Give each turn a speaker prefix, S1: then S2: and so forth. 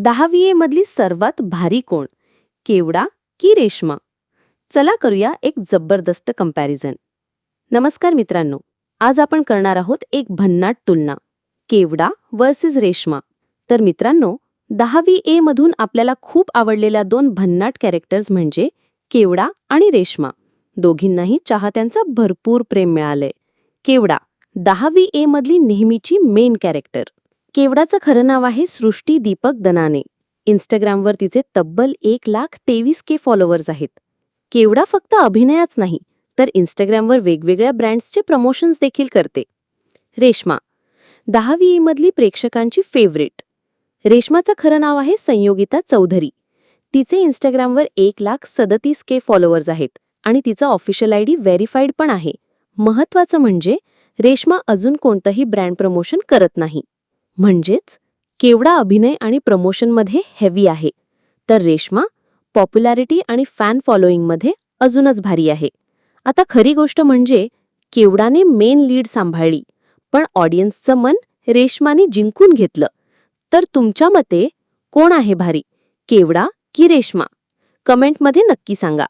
S1: दहावी ए मधली सर्वात भारी कोण? केवडा की रेशमा? चला करूया एक जबरदस्त कंपॅरिझन नमस्कार मित्रांनो आज आपण करणार आहोत एक भन्नाट तुलना केवडा वर्सेस रेशमा. तर मित्रांनो दहावी ए मधून आपल्याला खूप आवडलेल्या दोन भन्नाट कॅरेक्टर्स म्हणजे केवडा आणि रेशमा. दोघींनाही चाहत्यांचा भरपूर प्रेम मिळालंय. केवडा दहावी ए मधली नेहमीची मेन कॅरेक्टर केवडाचं खरं नाव आहे सृष्टी दीपक दनाने. इंस्टाग्रामवर तिचे तब्बल एक लाख तेवीस के फॉलोअर्स आहेत. केवडा फक्त अभिनयाच नाही तर इंस्टाग्रामवर वेगवेगळ्या ब्रँड्सचे प्रमोशन्स देखील करते. रेश्मा दहावी ए मधली प्रेक्षकांची फेवरेट रेश्माचं खरं नाव आहे संयोगिता चौधरी. तिचे इंस्टाग्रामवर एक लाख सदतीस के फॉलोअर्स आहेत आणि तिचं ऑफिशियल आय डी व्हेरीफाईड पण आहे. महत्वाचं म्हणजे रेश्मा अजून कोणतंही ब्रँड प्रमोशन करत नाही. म्हणजेच केवडा अभिनय आणि प्रमोशनमध्ये हेवी आहे. तर रेश्मा पॉप्युलॅरिटी आणि फॅन फॉलोईंगमध्ये अजूनच भारी आहे. आता खरी गोष्ट म्हणजे केवडाने मेन लीड सांभाळली पण ऑडियन्सचं मन रेश्माने जिंकून घेतलं. तर तुमच्या मते कोण आहे भारी केवडा की रेश्मा? कमेंटमध्ये नक्की सांगा.